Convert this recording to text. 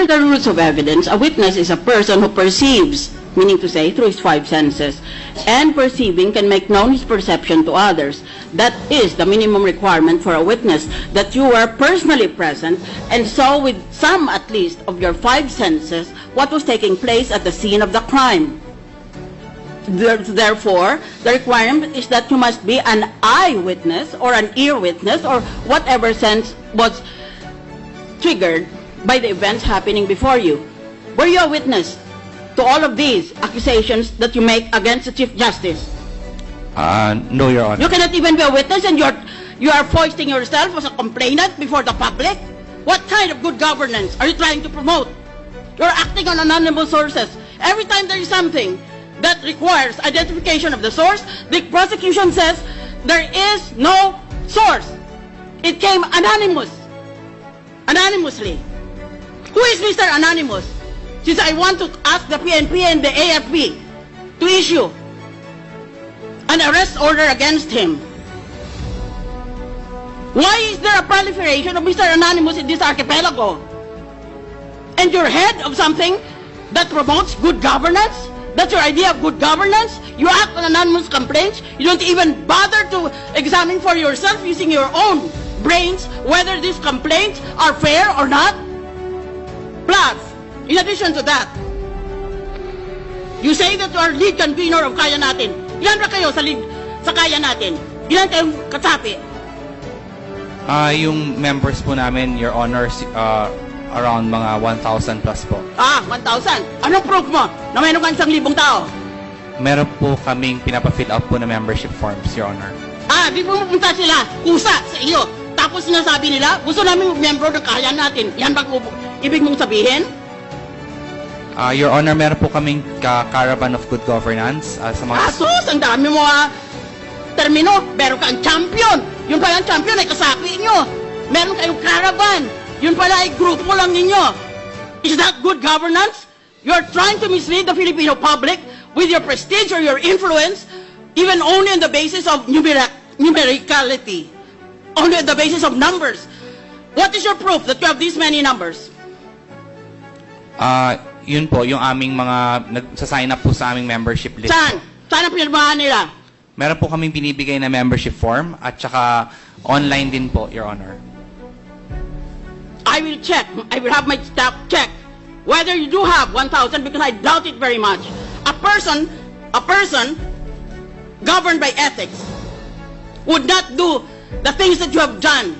Under the rules of evidence, a witness is a person who perceives, meaning to say, through his five senses, and perceiving can make known his perception to others. That is the minimum requirement for a witness, that you are personally present and saw with some at least of your five senses what was taking place at the scene of the crime. Therefore, the requirement is that you must be an eyewitness or an ear witness or whatever sense was triggered by the events happening before you. Were you a witness to all of these accusations that you make against the Chief Justice? Uh, no, Your Honor. You cannot even be a witness and you're, you are foisting yourself as a complainant before the public? What kind of good governance are you trying to promote? You're acting on anonymous sources. Every time there is something that requires identification of the source, the prosecution says there is no source. It came anonymous. Anonymously. Who is Mr. Anonymous? Since I want to ask the PNP and the AFP to issue an arrest order against him. Why is there a proliferation of Mr. Anonymous in this archipelago? And you're head of something that promotes good governance? That's your idea of good governance? You act on anonymous complaints? You don't even bother to examine for yourself using your own brains whether these complaints are fair or not? Plus, in addition to that, you say that you are lead convener of Kaya Natin. Ilan ba kayo sa lead sa Kaya Natin? Ilan kayong kasapi? Ah, yung members po namin, Your Honor, si- ah, around mga 1,000 plus po. Ah, 1,000. Anong proof mo na mayroon kang isang libong tao? Meron po kaming pinapa-fill out po na membership forms, Your Honor. Ah, di pumunta sila, kusa sa iyo. Tapos sinasabi nila, gusto namin membro ng kaya natin. Yan ba kung ibig mong sabihin? Ah, Your Honor, meron po kaming ka- Caravan of Good Governance ah, sa mga... Asus, ang dami mo ah, termino. Meron kang champion. Yung pala ang champion ay kasapi nyo. Meron kayong caravan. Yun pala ay grupo lang ninyo. Is that good governance? You're trying to mislead the Filipino public with your prestige or your influence, even only on the basis of numeric numericality, only on the basis of numbers. What is your proof that you have these many numbers? Ah, yun po, yung aming mga nagsasign up po sa aming membership list. Saan? Saan ang pinirmahan nila? Meron po kaming binibigay na membership form at saka online din po, Your Honor. I will check. I will have my staff check whether you do have 1,000 because I doubt it very much. A person, a person governed by ethics would not do the things that you have done